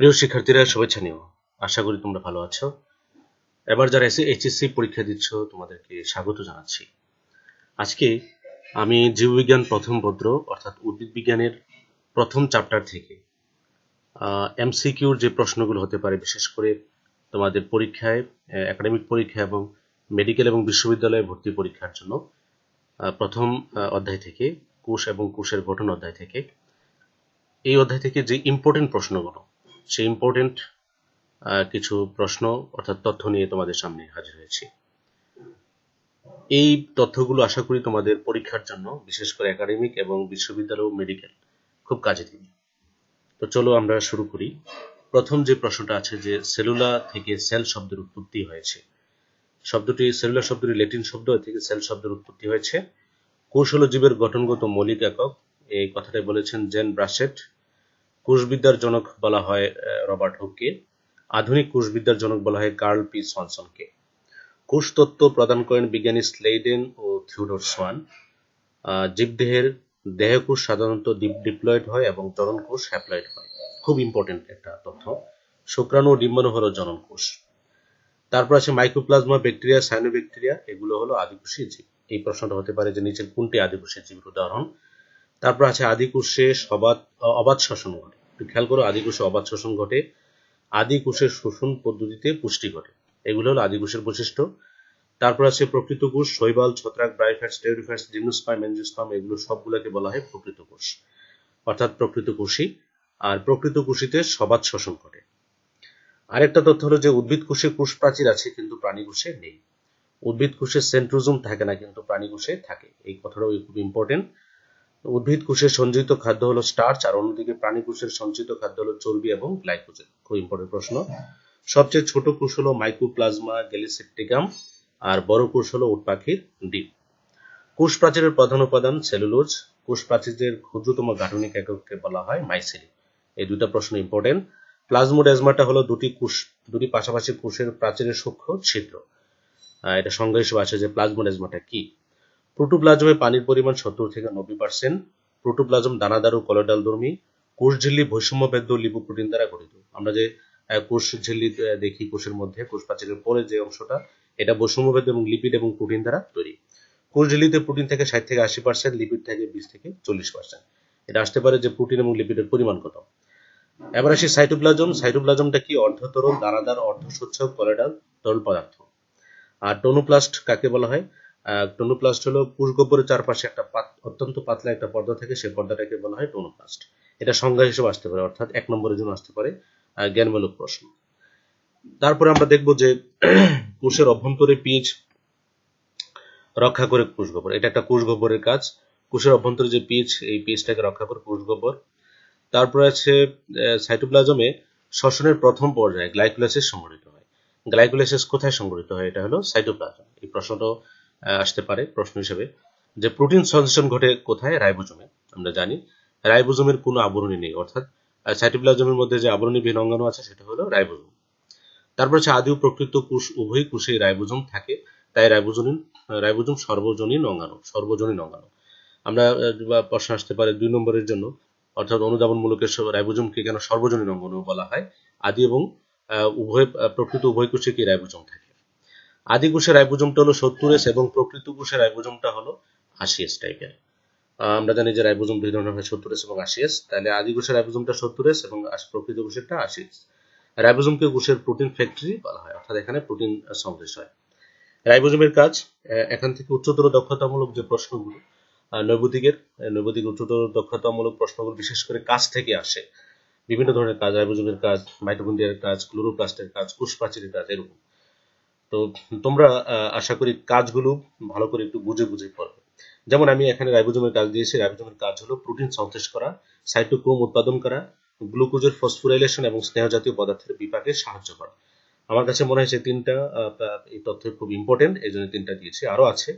প্রিয় শিক্ষার্থীরা, শুভেচ্ছা নিও। আশা করি তোমরা ভালো আছো। এবার যারা এসে এইচএসসি পরীক্ষা দিচ্ছ, তোমাদেরকে স্বাগত জানাচ্ছি। আজকে আমি জীববিজ্ঞান প্রথম পত্র, অর্থাৎ উদ্ভিদ বিজ্ঞানের প্রথম চ্যাপ্টার থেকে এমসিকিউর যে প্রশ্নগুলো হতে পারে, বিশেষ করে তোমাদের পরীক্ষায় একাডেমিক পরীক্ষা এবং মেডিকেল এবং বিশ্ববিদ্যালয়ে ভর্তি পরীক্ষার জন্য প্রথম অধ্যায় থেকে, কোষ এবং কোষের গঠন অধ্যায় থেকে। এই অধ্যায় থেকে যে ইম্পর্টেন্ট প্রশ্নগুলো সেই ইম্পর্টেন্ট কিছু প্রশ্ন অর্থাৎ তথ্য নিয়ে তোমাদের সামনে হাজির হয়েছি। এই তথ্যগুলো আশা করি তোমাদের পরীক্ষার জন্য, বিশেষ করে একাডেমিক এবং বিশ্ববিদ্যালয় ও মেডিকেল খুব কাজে দিবে। তো চলো আমরা শুরু করি। প্রথম যে প্রশ্নটা আছে যে সেলুলা থেকে সেল শব্দের উৎপত্তি হয়েছে। শব্দটি সেলুলার শব্দটি ল্যাটিন শব্দ থেকে সেল শব্দের উৎপত্তি হয়েছে। কোষ হলো জীবের গঠনগত মৌলিক একক। এই কথাটাই বলেছেন জেন ব্রাসেট। কোষবিদ্যার জনক বলা হয় রবার্ট হুককে আধুনিক কোষবিদ্যার জনক বলা হয় কার্ল পি সনসনকে। কোষ তত্ত্ব প্রদান করেন বিজ্ঞানী স্লেইডেন ও থিওডোর সোয়ান। জীবদেহের দেহকোষ সাধারণত ডিপ্লয়েড হয় এবং জননকোষ হ্যাপ্লয়েড হয়। খুব ইম্পর্টেন্ট একটা তথ্য। শুক্রাণু ও ডিম্বাণু হলো জননকোষ তারপর আছে মাইক্রোপ্লাজমা, ব্যাকটেরিয়া, সাইনোব্যাকটেরিয়া, এগুলো হলো আদিকোষী জীব। এই প্রশ্নটা হতে পারে যে নিচের কোনটি আদিকোষী জীবের উদাহরণ? তারপর আছে আদিকোষে সবাদ অবাধ শ্বসন ঘটে খেয়াল করো আদিকোষে অবাধ শ্বসন ঘটে আদিকোষের শোষণ পদ্ধতিতে পুষ্টি ঘটে। এগুলো হলো আদিকোষের বৈশিষ্ট্য। তারপর আছে প্রকৃত কোষ, শৈবাল, ছত্রাক ব্রাইফ্যাটস টেরিফ্যাটস জিমনোস্পাইম এনজিওস্পাম এগুলো সবগুলোকে বলা হয় প্রকৃত কোষ। অর্থাৎ প্রকৃত কোষী আর প্রকৃত কোষীতে সবাদ শোষণ ঘটে। আরেকটা তথ্য হলো যে উদ্ভিদ কোষে কোষ প্রাচীর আছে, কিন্তু প্রাণী কোষে নেই। উদ্ভিদ কোষে সেন্ট্রোজোম থাকে না, কিন্তু প্রাণী কোষে থাকে। এই কথাটাও খুব ইম্পর্টেন্ট উদ্ভিদ কোষের সঞ্চিত খাদ্য হলো স্টার্চ, আর অন্যদিকে প্রাণী কোষের সঞ্চিত খাদ্য হলো চর্বি এবং গ্লাইকোজেন। খুব ইম্পর্টেন্ট প্রশ্ন। সবচেয়ে ছোট কোষ হলো মাইক্রোপ্লাজমা গ্যালিসেপ্টিকাম আর বড় কোষ হলো উট পাখির ডিম। কোষ প্রাচীরের প্রধান উপাদান সেলুলোজ কোষ প্রাচীরের ক্ষুদ্রতম গাঠনিক একককে বলা হয় মাইসেলি এই দুটো প্রশ্ন ইম্পর্টেন্ট প্লাজমোডেজমাটা হলো দুটি কোষ, দুটি পাশাপাশি কোষের প্রাচীরের সূক্ষ্ম ছিদ্র। এটা সংজ্ঞা হিসেবে আছে যে প্লাজমোডেজমাটা কি? প্রোটোপ্লাজমে পানির পরিমাণ সত্তর থেকে নব্বই পার্সেন্ট প্রোটোপ্লাজম দানাদার ও কলোডাল ধর্মী কোষ ঝিল্লি বৈষম্যবেদ্য লিপোপ্রোটিন দ্বারা গঠিত। আমরা যে কোষ ঝিল্লি দেখি কোষের মধ্যে কোষ প্রাচীরের পরে যে অংশটা, এটা বৈষম্যবেদ্য এবং লিপিড এবং প্রোটিন দ্বারা তৈরি। কোষ ঝিল্লিতে প্রোটিন থেকে ষাট থেকে আশি পার্সেন্ট লিপিড থেকে বিশ থেকে চল্লিশ পার্সেন্ট এটা আসতে পারে যে প্রোটিন এবং লিপিডের পরিমাণ কত। এবার আসি সাইটোপ্লাজম সাইটোপ্লাজমটা কি? অর্ধতরল, দানাদার, অর্ধস্বচ্ছ, কলেডাল, তরল পদার্থ। আর টোনোপ্লাস্ট কাকে বলা হয়? টোনোপ্লাস্ট হলো কোষগহ্বরের চারপাশে একটা অত্যন্ত পাতলা একটা পর্দা থাকে সেই পর্দাটাকে বলা হয় টোনোপ্লাস্ট। এটা সংজ্ঞা হিসেবে আসতে পারে অর্থাৎ এক নম্বরের জন্য আসতে পারে জ্ঞানমূলক প্রশ্ন। তারপরে আমরা দেখব যে কোষের অভ্যন্তরে পিচ রক্ষা করে কোষগহ্বর এটা একটা কোষগহ্বরের কাজ। কোষের অভ্যন্তরে যে পিচ এই পিচটাকে রক্ষা করে কোষ গোবর তারপরে আছে সাইটোপ্লাজমে শ্বসনের প্রথম পর্যায়ে গ্লাইকোলাইসিস সংঘটিত হয়। গ্লাইকোলাইসিস কোথায় সংঘটিত হয়? এটা হলো সাইটোপ্লাজম। এই প্রশ্নটাও আহ, আসতে পারে প্রশ্ন হিসেবে, যে প্রোটিন সংশ্লেষণ ঘটে কোথায়? রাইবোজোমে। আমরা জানি রাইবোজোমের কোনো আবরণী নেই, অর্থাৎ সাইটোপ্লাজমের মধ্যে যে আবরণীবিহীন অঙ্গাণু আছে সেটা হলো রাইবোজোম। তারপর হচ্ছে আদি প্রকৃত কোষ, উভয় কোষে রাইবোজোম থাকে, তাই রাইবোজনীন রাইবোজোম সর্বজনীন অঙ্গাণু সর্বজনীন অঙ্গাণু। আমরা প্রশ্ন আসতে পারে দুই নম্বরের জন্য, অর্থাৎ অনুধাবনমূলকের স- রাইবোজোমকে কেন সর্বজনীন অঙ্গাণু বলা হয়? আদি এবং উভয় প্রকৃত উভয় কোষে কি রাইবোজোম থাকে? আদি কোষের রাইবোজোমটা হলো সত্তর এস এবং প্রকৃত কোষের রাইবোজোমটা হলো আশি এস টাইপের আমরা জানি যে রাইবোজোম দুই ধরনের হয় সত্তর এস এবং আশি এস তাহলে আদি কোষের রাইবোজোমটা সত্তর এস এবং প্রকৃত কোষেরটা আশি এস রাইবোজোমকে কোষের প্রোটিন ফ্যাক্টরি বলা হয় অর্থাৎ এখানে প্রোটিন সংশ্লেষ হয়। রাইবোজোমের কাজ এখান থেকে উচ্চতর দক্ষতামূলক যে প্রশ্নগুলো নৈবতিকের আহ, উচ্চতর দক্ষতামূলক প্রশ্নগুলো বিশেষ করে কাজ থেকে আসে। বিভিন্ন ধরনের কাজ রাইবোজোমের কাজ মাইটোকন্ড্রিয়ার কাজ ক্লোরোপ্লাস্টের কাজ কোষ প্রাচীরের কাজ এরকম। তো তোমরা আশা করি কাজগুলো ভালো করে একটু বুঝে বুঝে পড়বে যেমন আমি এখানে রাইবোজোমের কাজ দিয়েছি। রাইবোজোমের কাজ হলো প্রোটিন সংশ্লেষ করা, সাইটোক্রোম উৎপাদন করা, গ্লুকোজের ফসফোরাইলেশন এবং স্নেহ জাতীয় পদার্থের বিপাকে সাহায্য করা। আমার কাছে মনে হয় তিনটা এই তথ্য খুব ইম্পর্টেন্ট এই জন্য তিনটা দিয়েছি। আরও আছে।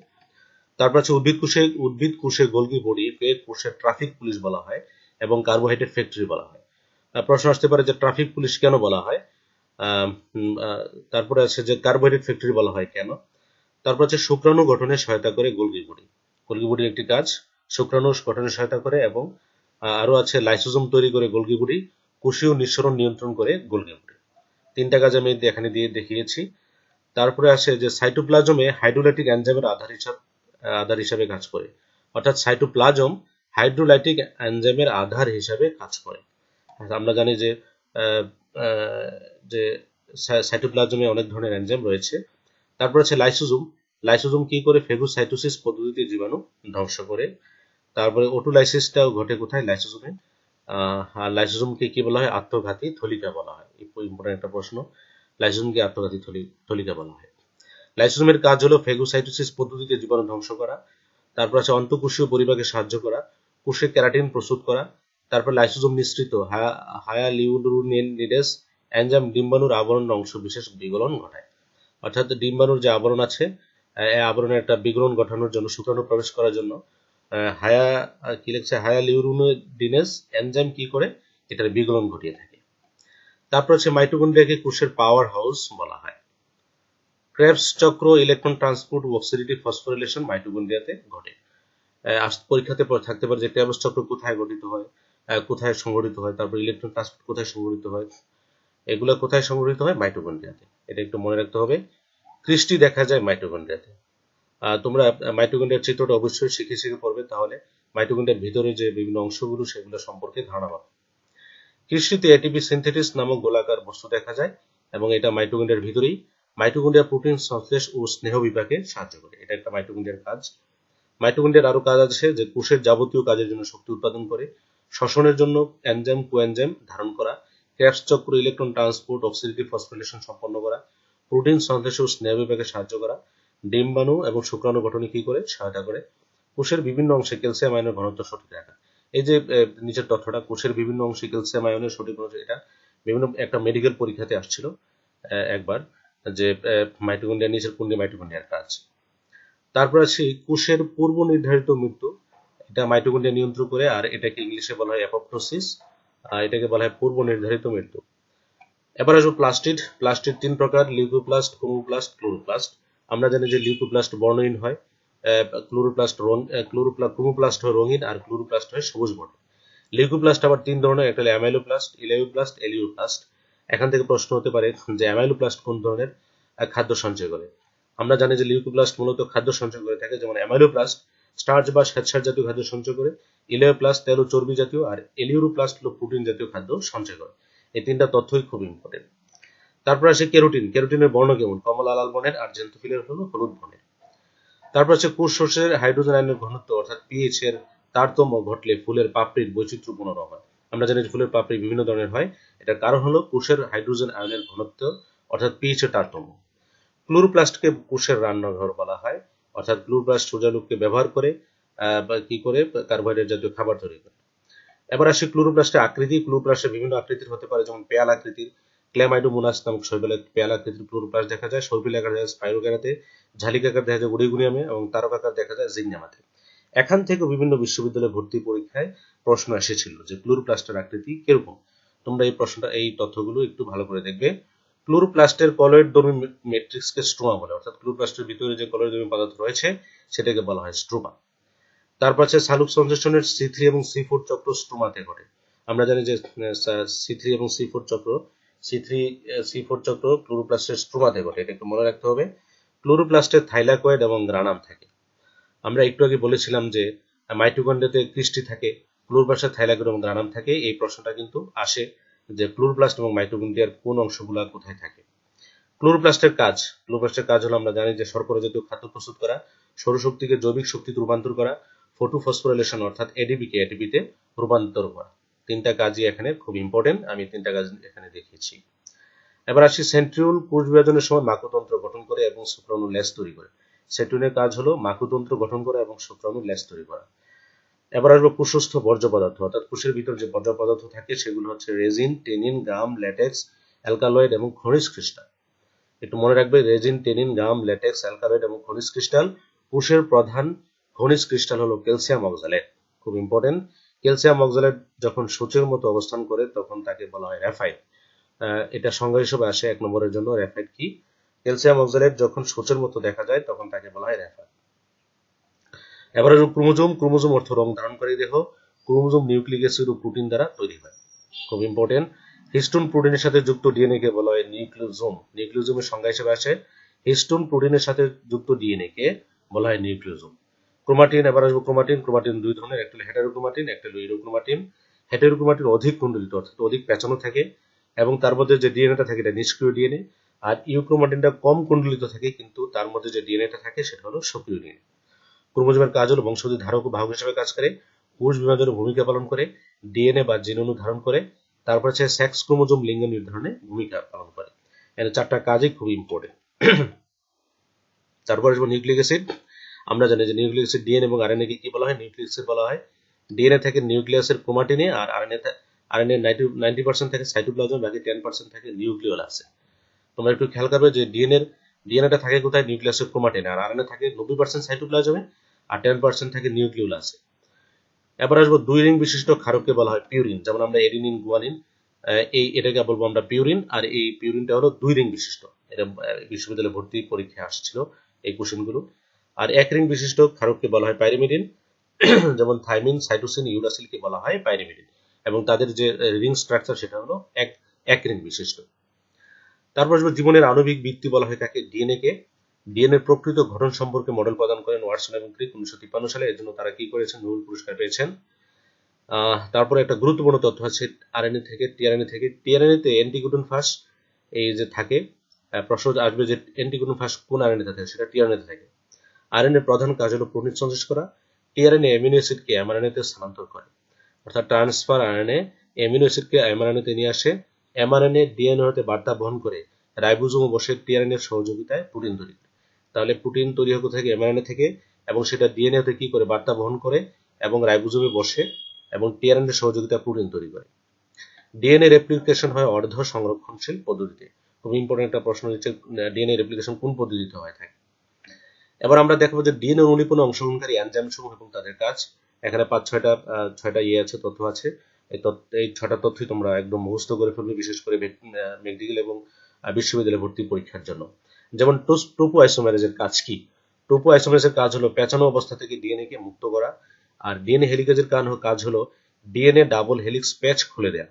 তারপর আছে উদ্ভিদ কোষে উদ্ভিদ কোষে গোলগি বডি পেট কোষের ট্রাফিক পুলিশ বলা হয় এবং কার্বোহাইড্রেট ফ্যাক্টরি বলা হয়। প্রশ্ন আসতে পারে যে ট্রাফিক পুলিশ কেন বলা হয়? তারপরে আছে যে কার্বোহাইড্রেট ফ্যাক্টরি বলা হয় কেন? তারপর আছে শুক্রাণু গঠনে সহায়তা করে গোলগি বডি গোলগি বডির একটি কাজ, শুক্রাণু গঠনে সহায়তা করে এবং আরও আছে লাইসোজোম তৈরি করে গোলগি বডি কোষীয় নিঃসরণ নিয়ন্ত্রণ করে গোলগি করে তিনটা কাজ আমি এখানে দিয়ে দেখিয়েছি। তারপরে আসে যে সাইটোপ্লাজমে হাইড্রোলাইটিক এনজাইমের আধার হিসাব, আধার হিসাবে কাজ করে। অর্থাৎ সাইটোপ্লাজম হাইড্রোলাইটিক এনজাইমের আধার হিসাবে কাজ করে। আমরা জানি যে যে সাইটোপ্লাজমে অনেক ধরনের এনজাইম রয়েছে। তারপর আছে লাইসোজোম। লাইসোজোম কি করে? ফেগোসাইটোসিস পদ্ধতিতে জীবাণু ধ্বংস করে। তারপরে ওটোলাইসিসটাও ঘটে কোথায়? লাইসোজোমে। আর লাইসোজোমকে কি বলা হয়? আত্মঘাতী থলিকা বলা হয়। ইম্পর্টেন্ট একটা প্রশ্ন। লাইসোজোমকে আত্মঘাতী থলি- থলিকা বলা হয়। লাইসোজোমের কাজ হলো ফেগোসাইটোসিস পদ্ধতিতে জীবাণু ধ্বংস করা। তারপর আছে অন্তঃকোষীয় পরিবাকে সাহায্য করা। কোষে ক্যারাটিন প্রস্তুত করা। তারপর লাইসোজোম নিঃসৃত হায়ালিউরোনিডেস এনজাইম ডিম্বাণুর আবরণ অংশ, বিশেষ বিগলন ঘটায়। অর্থাৎ ডিম্বাণুর যে আবরণ আছে এই আবরণে একটা বিগলন ঘটানোর জন্য শুক্রাণু প্রবেশ করার জন্য হায়া, কি লিখছে হায়ালিউরোনিডিনেস এনজাইম কি করে, এটার বিগলন ঘটিয়ে থাকে। তারপর হচ্ছে মাইটোকন্ড্রিয়াকে কোষের পাওয়ার হাউস বলা হয়। ক্রেবস চক্র, ইলেকট্রন ট্রান্সপোর্ট অক্সিডেটিভ ফসফোরিলেশন মাইটোকন্ড্রিয়াতে ঘটে। পরীক্ষাতে পর থাকতে পারে যে ক্রেবস চক্র কোথায় গঠিত হয় কোথায় সংঘটিত হয়, তারপর ইলেকট্রন ট্রান্সপোর্ট কোথায় সংঘটিত হয়, এগুলো কোথায় সংঘটিত হয়? মাইটোকন্ড্রিয়াতে এটা একটু মনে রাখতে হবে। কৃষ্টি দেখা যায় মাইটোকন্ড্রিয়াতে তোমরা মাইটোকন্ড্রিয়ার চিত্রটা অবশ্যই শিখে শিখে পড়বে তাহলে মাইটোকন্ড্রিয়ার ভিতরে যে বিভিন্ন অংশগুলো, সেগুলো সম্পর্কে ধারণা পাবে। কৃষ্টিতে এটিপি সিনথেটিস নামক গোলাকার বস্তু দেখা যায় এবং এটা মাইটোকন্ড্রিয়ার ভিতরেই। মাইটোকন্ড্রিয়া প্রোটিন সংশ্লেষ ও স্নেহ বিপাকে সাহায্য করে। এটা একটা মাইটোকন্ড্রিয়ার কাজ। মাইটোকন্ড্রিয়ার আরও কাজ আছে যে কোষের যাবতীয় কাজের জন্য শক্তি উৎপাদন করে। শ্বসনের জন্য এনজাইম, কোএনজাইম ধারণ করা ক্রেবস চক্র, ইলেকট্রন ট্রান্সপোর্ট অক্সিডেটিভ ফসফোরিলেশন সম্পন্ন করা, প্রোটিন সংশ্লেষ ও স্নেহ বিপাকে সাহায্য করা, ডিম্বাণু এবং শুক্রাণু গঠনে কি করে সহায়তা করে, কোষের বিভিন্ন অংশে ক্যালসিয়াম আয়নের ঘনত্ব সঠিক রাখা। এই যে নিচের তথ্যটা, কোষের বিভিন্ন অংশে ক্যালসিয়াম আয়নের সঠিক এটা বিভিন্ন, একটা মেডিকেল পরীক্ষাতে আসছিল একবার, যে মাইটোকন্ড্রিয়া নিচের কুণ্ডে মাইটোকন্ড্রিয়ার কাজ। তারপর আছে কোষের পূর্ব নির্ধারিত মৃত্যু এটা মাইটোকন্ড্রিয়া নিয়ন্ত্রণ করে আর এটাকে ইংলিশে বলা হয় অ্যাপোপ্টোসিস আর এটাকে বলা হয় পূর্ব নির্ধারিত মৃত্যু। এবার আসব প্লাস্টিড প্লাস্টিড তিন প্রকার লিউকোপ্লাস্ট ক্লোরোপ্লাস্ট ক্লোরোপ্লাস্ট আমরা জানি যে লিউকোপ্লাস্ট বর্ণহীন হয় ক্লোরোপ্লাস্ট রং ক্লোরোপ্লাস্ট ক্রোমোপ্লাস্ট হয় রঙিন আর ক্লোরোপ্লাস্ট হয় সবুজ বর্ণ। লিউকোপ্লাস্ট আবার তিন ধরনের, একটা হলো অ্যামাইলোপ্লাস্ট ইলেওপ্লাস্ট এলিওপ্লাস্ট এখান থেকে প্রশ্ন হতে পারে যে অ্যামাইলোপ্লাস্ট কোন ধরনের খাদ্য সঞ্চয় করে? আমরা জানি যে লিউকোপ্লাস্ট মূলত খাদ্য সঞ্চয় করে থাকে, যেমন অ্যামাইলোপ্লাস্ট স্টার্চ বা শ্বেতসার জাতীয় খাদ্য সঞ্চয় করে ইলেওপ্লাস্ট তেল ও চর্বি জাতীয় আর এলিউরোপ্লাস্ট হলো প্রোটিন জাতীয় খাদ্য সঞ্চয় করে। এই তিনটা তথ্যই খুব ইম্পর্টেন্ট তারপর আসে কেরোটিন। কেরোটিনের বর্ণ কেমন? কমলা লাল বর্ণের আর জেন্থোফিলের হলো হলুদ বর্ণের। তারপর আছে কোষ শস্যের হাইড্রোজেন আয়নের ঘনত্ব, অর্থাৎ পিএইচ এর তারতম্য ঘটলে ফুলের পাপড়ির বৈচিত্র্যপূর্ণ রং হয়। আমরা জানি ফুলের পাপড়ি বিভিন্ন ধরনের হয়। এটার কারণ হলো কোষের হাইড্রোজেন আয়নের ঘনত্ব, অর্থাৎ পিএইচ এর তারতম্য। ক্লোরোপ্লাস্টকে কোষের রান্নাঘর বলা হয়। অর্থাৎ ক্লোরোপ্লাস্ট সূর্যালোককে ব্যবহার করে কি করে, কার্বোহাইড্রেট জাতীয় খাবার তৈরি করে। এবার আসি ক্লোরোপ্লাস্টের আকৃতি। ক্লোরোপ্লাস্টের বিভিন্ন আকৃতির হতে পারে, যেমন পেয়াল আকৃতির ক্ল্যামাইডোমোনাস নামক শৈবালে পেয়াল আকৃতির ক্লোরোপ্লাস্ট দেখা যায়। সর্পিল আকার দেখা যায় স্পাইরোগ্যারাতে ঝালিকাকার দেখা যায় উড়িগুনিয়ামে এবং তারকাকার দেখা যায় জিংনামাতে এখান থেকে বিভিন্ন বিশ্ববিদ্যালয়ে ভর্তি পরীক্ষায় প্রশ্ন এসেছিল যে ক্লোরোপ্লাস্টের আকৃতি কীরকম? তোমরা এই প্রশ্নটা, এই তথ্যগুলো একটু ভালো করে দেখবে। ক্লোরোপ্লাস্টের কলয়েড ধর্মী ম্যাট্রিক্সকে স্ট্রোমা বলে, অর্থাৎ ক্লোরোপ্লাস্টের ভিতরে যে কলয়েড পদার্থ রয়েছে, সেটাকে বলা হয় স্ট্রোমা। তারপর আছে সালুক সংশ্লেষণের সি থ্রি এবং সি ফোর চক্র স্ট্রোমাতে ঘটে। আমরা জানি যে সি থ্রি এবং সি ফোর চক্র সি থ্রি সি ফোর চক্র ক্লোরোপ্লাস্টের স্ট্রোমাতে ঘটে এটা একটু মনে রাখতে হবে। ক্লোরোপ্লাস্টের থাইলাকয়েড এবং গ্রানাম থাকে। আমরা একটু আগে বলেছিলাম যে, মাইটোকন্ড্রিয়াতে কৃষ্টি থাকে ক্লোরোপ্লাস্টের থাইলাকয়েড এবং গ্রানাম থাকে, এই প্রশ্নটা কিন্তু আসে। যে ক্লোরোপ্লাস্ট এবং মাইটোকন্ড্রিয়ার কোন অংশগুলো কোথায় থাকে। ক্লোরোপ্লাস্টের কাজ ক্লোরোপ্লাস্টের কাজ হলো আমরা জানি যে শর্করা জাতীয় খাদ্য প্রস্তুত করা, সৌরশক্তিকে জৈবিক শক্তিতে রূপান্তর করা ফটোফসফোরিলেশন অর্থাৎ এডিপিকে এটিপিতে রূপান্তর করা। তিনটা কাজই এখানে খুব ইম্পর্টেন্ট আমি তিনটা কাজ এখানে দেখিয়েছি। এবার আসি সেন্ট্রিউল কোষ বিভাজনের সময় মাকুতন্ত্র গঠন করে এবং শুক্রাণু লেস তৈরি করে। সেন্ট্রিউলের কাজ হলো মাকুতন্ত্র গঠন করা এবং শুক্রাণু লেস তৈরি করা। এবার আসব কোষস্থ বর্জ্য পদার্থ, অর্থাৎ কোষের ভিতর যে বর্জ্য পদার্থ থাকে সেগুলো হচ্ছে resin, tannin, gum, latex, alkaloid এবং খনিজ ক্রিস্টাল। একটু মনে রাখবে, resin, tannin, gum, latex, alkaloid এবং খনিজ ক্রিস্টাল কোষের প্রধান খনিজ ক্রিস্টাল হলো ক্যালসিয়াম অক্সালেট খুব ইম্পর্টেন্ট ক্যালসিয়াম অক্সালেট যখন সূচের মতো অবস্থান করে তখন তাকে বলা হয় র্যাফাইট। এটা সংজ্ঞা হিসেবে আসে এক নম্বরের জন্য, র্যাফাইট কি? ক্যালসিয়াম অক্সালেট যখন সূচের মতো দেখা যায় তখন তাকে বলা হয় র্যাফাইট। এবার ক্রোমোজোম ক্রোমোজোম অর্থ রং ধারণকারী দেহ। ক্রোমোজোম নিউক্লিক অ্যাসিড ও প্রোটিন দ্বারা তৈরি হয়। খুব ইম্পর্টেন্ট হিস্টোন প্রোটিনের সাথে যুক্ত ডিএনএ কে বলা হয় নিউক্লিওজোম। নিউক্লিওজোমের সংজ্ঞা হিসেবে আসে হিস্টোন প্রোটিনের সাথে যুক্ত ডিএনএ কে বলা হয় নিউক্লিওজোম। ক্রোমাটিন, এবার আসব ক্রোমাটিন। ক্রোমাটিন দুই ধরনের, একটা হেটারোক্রোমাটিন একটা হলো ইউরোক্রোমাটিন হেটারোক্রোমাটিন অধিক কুণ্ডলিত, অর্থাৎ অধিক পেঁচানো থাকে এবং তার মধ্যে যে ডিএনএটা থাকে এটা নিষ্ক্রিয় ডিএনএ। আর ইউক্রোমাটিনটা কম কুণ্ডলিত থাকে, কিন্তু তার মধ্যে যে ডিএনএটা থাকে সেটা হলো সক্রিয় ডিএনএ। ক্রোমোজোমের কাজ হলো বংশগতি ধারক ও বাহক হিসেবে কাজ করে কোষ বিভাজনের ভূমিকা পালন করে, ডিএনএ বা জিননু ধারণ করে, তারপর হচ্ছে সেক্স ক্রোমোজোম লিঙ্গ নির্ধারণে ভূমিকা পালন করে। এর চারটা কাজই খুবই ইম্পর্টেন্ট তারপর আসব নিউক্লিক অ্যাসিড। আমরা জানি যে নিউক্লিক অ্যাসিড ডিএনএ এবং আরএনএ কে কি বলা হয়? নিউক্লিক অ্যাসিড বলা হয়। ডিএনএ থেকে নিউক্লিয়াসের ক্রোমাটিনে আর RNA RNA ninety ninety percent থাকে সাইটোপ্লাজম, বাকি টেন পার্সেন্ট থাকে নিউক্লিওল আছে তোমরা একটু খেয়াল করবে যে ডিএনএ ডিএনএটা থাকে কোথায়? নিউক্লিয়াসের ক্রোমাটিনে আর আরএনএ থাকে নব্বই পার্সেন্ট সাইটোপ্লাজমে আর টেন পার্সেন্ট থাকে নিউক্লিওল এবার আসব দুই রিং বিশিষ্ট ক্ষারককে বলা হয় পিউরিন যেমন আমরা এডিনিন গুয়ানিন এই এটাকে বলব আমরা পিউরিন আর এই পিউরিনটা হলো দুই রিং বিশিষ্ট। এটা বিশ্ববিদ্যালয়ে ভর্তি পরীক্ষায় আসছিল এই কোশ্চেনগুলো আর এক রিং বিশিষ্ট ক্ষারককে বলা হয় পাইরিমিডিন যেমন থাইমিন সাইটোসিন ইউরাসিলকে বলা হয় পাইরিমিডিন এবং তাদের যে রিং স্ট্রাকচার সেটা হলো এক এক রিং বিশিষ্ট। তারপর আসব জীবনের আণবিক ভিত্তি বলা হয় তাকে ডিএনএ কে। ডিএনএ প্রকৃত গঠন সম্পর্কে মডেল প্রদান করেন ওয়াটসন এবং ক্রিক উনিশশো তিপ্পান্ন সালে। এর জন্য তারা কি করেছেন? নোবেল পুরস্কার পেয়েছেন। তারপরে একটা গুরুত্বপূর্ণ তথ্য আছে আরএনএ থেকে টিআরএনএ থেকে। টিআরএনএ তে অ্যান্টিকোডন ফাস, এই যে থাকে প্রশ্ন আসবে যে অ্যান্টিকোডন ফাস কোন আরএনএ থাকে? সেটা টিআরএনএ থাকে। আরএনএ প্রধান কাজ হলো প্রোটিন সংশ্লেষ করা। টিআরএনএ অ্যামিনো অ্যাসিডকে এমআরএনএ তে স্থানান্তর করে। অর্থাৎ ট্রান্সফার আরএনএ অ্যামিনো অ্যাসিডকে এমআরএনএ তে নিয়ে আসে। এমআরএনএ ডিএনএ হতে বার্তা বহন করে রাইবোজোম বসে টিআরএনএ এর সহযোগিতায় প্রোটিন তৈরি তাহলে প্রোটিন তৈরি হবে থেকে এমআরএনএ থেকে এবং সেটা ডিএনএ হতে কি করে বার্তা বহন করে এবং রাইবোজোমে বসে এবং টিআরএনএ সহযোগিতায় প্রোটিন তৈরি করে। ডিএনএ রেপ্লিকেশন হয় অর্ধ সংরক্ষণশীল পদ্ধতিতে। খুব ইম্পর্টেন্ট একটা প্রশ্ন হচ্ছে ডিএনএ রেপ্লিকেশন কোন পদ্ধতিতে হয় থাকে? এবার আমরা দেখব যে ডিএনএ অনুলিপনে অংশগ্রহণকারী এনজাইম সমূহ এবং তাদের কাজ। এখানে পাঁচ ছয়টা ছয়টা ইয়ে আছে, তথ্য আছে। এই তথ্য এই ছয়টা তথ্যই তোমরা একদম মুখস্থ করে ফেলবে, বিশেষ করে মেডিকেল এবং বিশ্ববিদ্যালয় ভর্তি পরীক্ষার জন্য। যেমন টোপো আইসোমারেজের কাজ কি? টোপো আইসোমারেজের কাজ হলো পেঁচানো অবস্থা থেকে ডিএনএ কে মুক্ত করা, আর ডিএনএ হেলিকেজের কাজ হলো ডিএনএ ডাবল হেলিক্স প্যাচ খুলে দেয়া।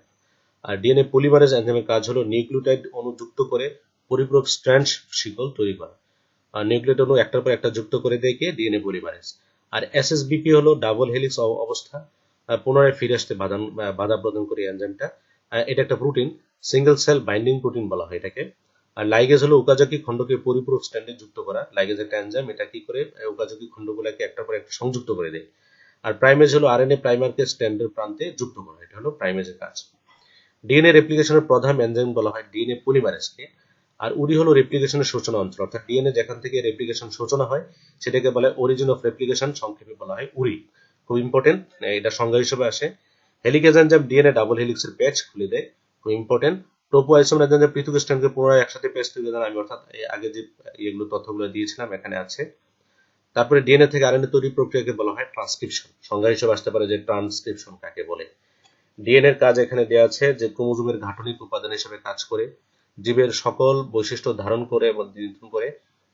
আর ডিএনএ পলিমারেজ এনজাইমের কাজ হলো নিউক্লিওটাইড অণু যুক্ত করে পরিপূরক স্ট্র্যান্ড শিকল তৈরি করা। আর নিউক্লিওটাইড অণু একটার পর একটা যুক্ত করে দেয় কে? DNA polymerase. আর এসএসবিপি হলো ডাবল হেলিক্স অবস্থা। পুনরায় ফিরে আসতে বাধা বাধা প্রদান করে এনজাইমটা এটা একটা protein single cell binding protein বলা হয় এটাকে। আর লাইগেজ হলো উকাজাকি খণ্ডকে পরিপূরক স্ট্যান্ডে যুক্ত করা। লাইগেজ একটা এনজাইম এটা কি করে? উকাজাকি খণ্ডগুলোকে একটার পর একটা সংযুক্ত করে দেয়। আর প্রাইমেজ হলো আরএনএ প্রাইমারকে স্ট্যান্ডের প্রান্তে যুক্ত করা। এটা হলো প্রাইমেজের কাজ। ডিএনএ রেপ্লিকেশনের প্রধান এনজাইম বলা হয় ডিএনএ পলিমারেজকে আর উরি হলো রেপ্লিকেশনের সূচনা অঞ্চল, অর্থাৎ ডিএনএ যেখান থেকে রেপ্লিকেশন সূচনা হয়, সেটাকে বলে অরিজিন অফ রেপ্লিকেশন সংক্ষেপে বলা হয় উরি। খুব ইম্পর্টেন্ট এটা সংজ্ঞা হিসেবে আসে। হেলিকেজ এনজাইম ডিএনএ ডাবল হেলিক্সের প্যাচ খুলে দেয়, খুব ইম্পর্টেন্ট টোপো আইসোমার এনজাইমের পৃথক স্ট্যান্ডকে পুনরায় একসাথে তৈরি করেন আমি অর্থাৎ আগে যে এগুলো তথ্যগুলো দিয়েছিলাম, এখানে আছে। তারপরে ডিএনএ থেকে আরএনএ তৈরি প্রক্রিয়াকে বলা হয় ট্রান্সক্রিপশন সংজ্ঞা হিসেবে আসতে পারে যে ট্রান্সক্রিপশন কাকে বলে। ডিএনএর কাজ এখানে দেওয়া আছে যে ক্রোমোজোমের গাঠনিক উপাদান হিসেবে কাজ করে, জীবের সকল বৈশিষ্ট্য ধারণ করে এবং নিয়ন্ত্রণ করে,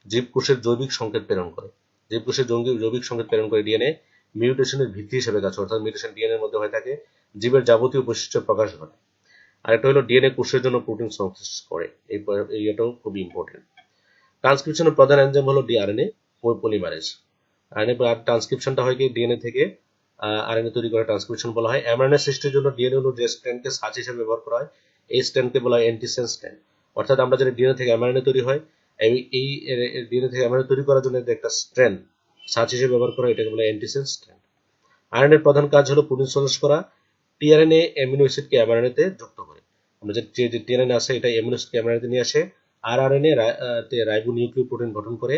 জীবকোষের জৈবিক সংকেত প্রেরণ করে। জীবকোষের জৈবিক সংকেত প্রেরণ করে ডিএনএ। মিউটেশনের ভিত্তি হিসেবে কাজ করে অর্থাৎ মিউটেশন ডিএনএর মধ্যে হয়ে থাকে জীবের যাবতীয় বৈশিষ্ট্য প্রকাশ ঘটে। আরেকটা হলো ডিএনএ কোষের জন্য প্রোটিন সংশ্লেষ করে। এই এটাও খুবই ইম্পর্টেন্ট ট্রান্সক্রিপশনের প্রধান এনজাইম হলো ডিআরএনএ পলিমারেজ আরএনএ ট্রান্সক্রিপশনটা হয় কি ডিএনএ থেকে আরএনএ তৈরি করে ট্রান্সক্রিপশন বলা হয়। এমআরএনএ সৃষ্টির জন্য ডিএনএ হলো যে স্ট্যান্ডকে সাচ হিসেবে ব্যবহার করা হয়। এই স্ট্যান্ডকে বলা হয় অ্যান্টিসেন্স স্ট্যান্ড অর্থাৎ আমরা যদি ডিএনএ থেকে এমআরএনএ তৈরি হয়, এই ডিএনএ থেকে এমআরএনএ তৈরি করার জন্য একটা স্ট্র্যান্ড সাচ হিসেবে ব্যবহার করা এটাকে বলা অ্যান্টিসেন্স স্ট্যান্ড আরএনএর প্রধান কাজ হলো প্রোটিন সংশ্লেষ করা টিআরএনএ অ্যামিনো অ্যাসিডকে এমআরএনএ তে যুক্ত করে। আমরা যে যে টিআরএনএ আছে, এটা অ্যামিনো অ্যাসিডকে এমআরএনএ তে নিয়ে আসে। আর আরএনএ তে রাইবো নিউক্লিক প্রোটিন গঠন করে।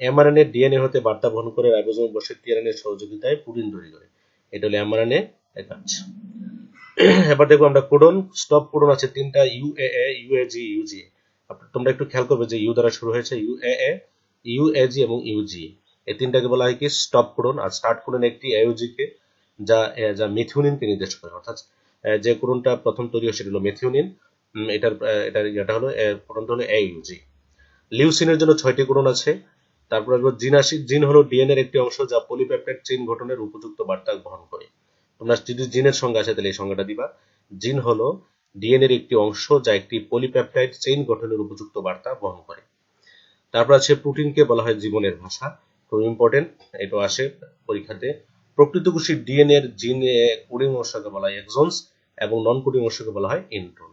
এমআরএনএ ডিএনএ হতে বার্তা বহন করে রাইবোজোমে বসে টিআরএনএ সহযোগিতায় প্রোটিন তৈরি করে। এটা হলো এমআরএনএ এর কাজ। এবার দেখব আমরা কোডন স্টপ কোডন আছে তিনটা ইউএএ ইউএজি ইউজি তোমরা একটু খেয়াল করবে যে ইউ দ্বারা শুরু হয়েছে ইউএএ ইউএজি এবং ইউজি এই তিনটাকে বলা হয় কি স্টপ কোডন আর স্টার্ট কোডন একটি এওজি কে, যা যা মিথিওনিনকে নির্দেশ করে। অর্থাৎ যে কোডনটা প্রথম তৈরি হয় সেটা হলো মেথিওনিন এটার এটার এটা হলো কোডনটা হলো এইউজি লিউসিনের জন্য ছয়টি কোডন আছে। তারপর আসব জিনাসিক জিন হলো ডিএনএ এর একটি অংশ যা পলিপেপটাইড চেইন গঠনের উপযুক্ত বার্তা বহন করে। তোমরা যদি জিনের সংজ্ঞা আছে তাহলে এই সংজ্ঞাটা দিবা। জিন হলো ডিএনএর একটি অংশ যা একটি পলিপ্যাপটাইড চেইন গঠনের উপযুক্ত বার্তা বহন করে। তারপর আছে প্রোটিনকে বলা হয় জীবনের ভাষা। খুব ইম্পর্টেন্ট এটা আসে পরীক্ষাতে। প্রকৃত কোষীর ডিএনএ এর জিন কোডিং অংশকে বলা হয় এক্সনস এবং নন কোডিং অংশকে বলা হয় ইন্ট্রন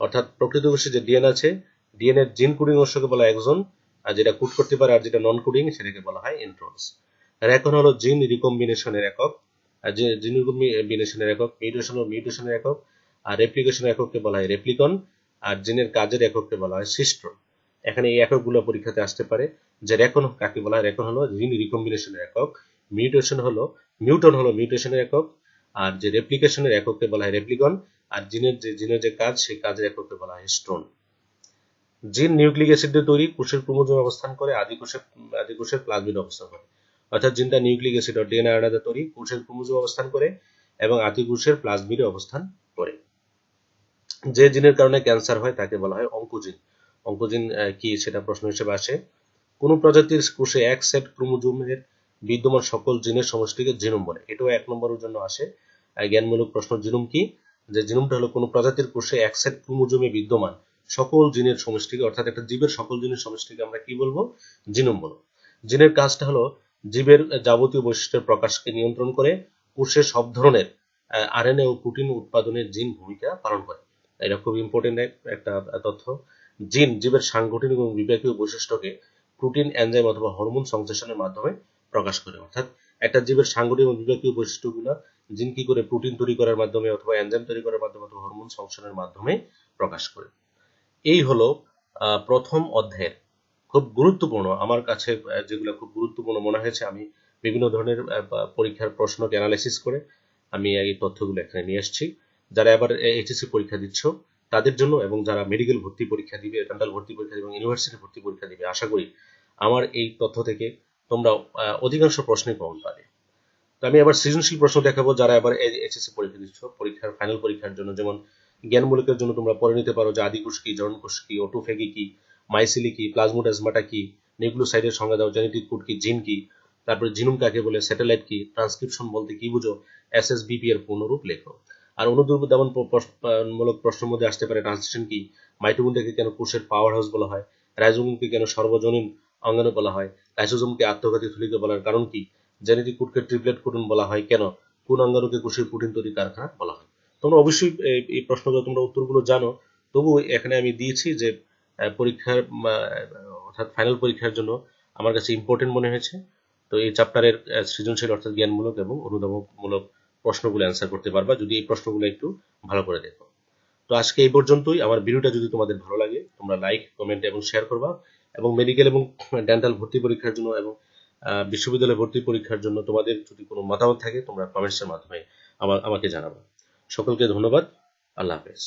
অর্থাৎ প্রকৃত কোষে যে ডিএনএ আছে ডিএনএ এর জিন কোডিং অংশকে বলা হয় এক্সন আর যেটা কোড করতে পারে আর যেটা নন কোডিং সেটাকে বলা হয় ইন্ট্রনস আর এখন হলো জিন রিকম্বিনেশনের একক। আর যে জিন রিকম্বিনেশনের একক মিউটেশন ও মিউটেশনের একক, আর রেপ্লিকেশনের একককে বলা হয় রেপ্লিকন আর জিনের কাজের একককে বলা হয় সিস্ট্রন এখানে এই এককগুলো পরীক্ষাতে আসতে পারে, যে রেকন, কাকে বলা হয়? রেকন হলো জিন রিকম্বিনেশনের একক, মিউটেশন হলো, মিউটন হলো মিউটেশনের একক, আর যে রেপ্লিকেশনের একককে বলা হয় রেপ্লিকন আর জিনের যে জিনের যে কাজ, সেই কাজের একককে বলা হয় স্টোন। জিন নিউক্লিক অ্যাসিড দিয়ে তৈরি, কোষের ক্রোমোজোমে অবস্থান করে, আদি কোষের আদি কোষের প্লাজমিড অবস্থান করে। অর্থাৎ জিনটা নিউক্লিক অ্যাসিড ও ডিএনএ আরএনএ তৈরি, কোষের ক্রোমোজোমে অবস্থান করে, এবং আদি কোষের প্লাজমিডে অবস্থান করে। যে জিনের কারণে ক্যান্সার হয়, তাকে বলা হয় অঙ্কোজিন। অঙ্কোজিন কি সেটা প্রশ্ন হিসেবে আসে। কোন প্রজাতির কোষে এক সেট ক্রোমোজোমের বিদ্যমান সকল জিনের সমষ্টিকে জিনোম বলে। এটাও এক নম্বরের জন্য আসে। জ্ঞানমূলক প্রশ্ন, জিনোম কি? যে জিনোমটা হলো কোন প্রজাতির কোষে এক সেট ক্রোমোজোমে বিদ্যমান সকল জিনের সমষ্টিকে, অর্থাৎ একটা জীবের সকল জিনের সমষ্টিকে আমরা কি বলব? জিনোম বলব জিনের কাজটা হলো জীবের যাবতীয় বৈশিষ্ট্যের প্রকাশকে নিয়ন্ত্রণ করে, কোষে সব ধরনের, আরএনএ ও প্রোটিন উৎপাদনের জিন ভূমিকা পালন করে। এটা খুব ইম্পর্টেন্ট একটা তথ্য। জিন, জীবের সাংগঠনিক এবং বিবেকীয় বৈশিষ্ট্যকে প্রোটিন, এনজাইম অথবা হরমোন সংশ্লেষণের মাধ্যমে প্রকাশ করে, অর্থাৎ একটা জীবের সাংগঠনিক এবং বিবেকীয় বৈশিষ্ট্যগুলো জিন কি করে প্রোটিন তৈরি করার মাধ্যমে অথবা এনজাইম তৈরি করার মাধ্যমে অথবা হরমোন সংশ্লেষণের মাধ্যমে প্রকাশ করে। এই হলো প্রথম অধ্যায়ের খুব গুরুত্বপূর্ণ, আমার কাছে যেগুলো খুব গুরুত্বপূর্ণ মনে হয়েছে, আমি বিভিন্ন ধরনের পরীক্ষার প্রশ্নকে অ্যানালাইসিস করে আমি এই তথ্যগুলো এখানে নিয়ে এসেছি। যারা এবার এইচএসসি পরীক্ষা দিচ্ছ তাদের জন্য এবং যারা মেডিকেল ভর্তি পরীক্ষা দিবে ডেন্টাল ভর্তি পরীক্ষা দিবে এবং ইউনিভার্সিটি ভর্তি পরীক্ষা দিবে, আশা করি আমার এই তথ্য থেকে তোমরা অধিকাংশ প্রশ্নই কমন পাবে তো আমি আবার সৃজনশীল প্রশ্ন দেখাবো যারা এবার এইচএসসি পরীক্ষা দিচ্ছ, পরীক্ষার ফাইনাল পরীক্ষার জন্য, যেমন জ্ঞানমূলকের জন্য তোমরা পড়ে নিতে পারো যে আদিকোষ কি জন্মকোষ কি, অটোফেগি কি মাইসিলি কি প্লাজমোডাজমাটা কি নিউক্লিওসাইডের সংজ্ঞা দাও জেনেটিক কোড কি জিন কি, তারপরে জিনুম কাকে বলে স্যাটেলাইট কি ট্রান্সক্রিপশন বলতে কি বুঝো এসএসবিপি এর পূর্ণরূপ লেখো। আর অনুদ্রব যেমন মূলক প্রশ্নের মধ্যে আসতে পারে ট্রান্সলেশন কি? মাইটোকন্ড্রিয়াকে কেন কোষের পাওয়ার হাউস বলা হয়? রাইজোমকে কেন সর্বজনীন অঙ্গাণু বলা হয়? লাইসোজোমকে আত্মঘাতী থলিকা বলার কারণ কি? জেনেটিক কোডকে ট্রিপলেট কোডন বলা হয় কেন? কোন অঙ্গাণুকে কোষের প্রোটিন তৈরি কারখানা বলা হয়? তোমরা অবশ্যই এই প্রশ্নগুলো, তোমরা উত্তরগুলো জানো। তবু এখানে আমি দিয়েছি যে পরীক্ষার অর্থাৎ ফাইনাল পরীক্ষার জন্য আমার কাছে ইম্পর্টেন্ট মনে হয়েছে। তো এই চ্যাপ্টারের সৃজনশীল অর্থাৎ জ্ঞানমূলক এবং অনুধাবনমূলক প্রশ্নগুলো অ্যান্সার করতে পারবা। যদি এই প্রশ্নগুলো একটু ভালো করে দেখো। তো আজকে এই পর্যন্তই। আমার ভিডিওটা যদি তোমাদের ভালো লাগে, তোমরা লাইক কমেন্ট এবং শেয়ার করবা এবং মেডিকেল এবং ডেন্টাল ভর্তি পরীক্ষার জন্য এবং বিশ্ববিদ্যালয় ভর্তি পরীক্ষার জন্য তোমাদের যদি কোনো মতামত থাকে, তোমরা কমেন্টসের মাধ্যমে আমার, আমাকে জানাবা। সকলকে ধন্যবাদ। আল্লাহ হাফেজ।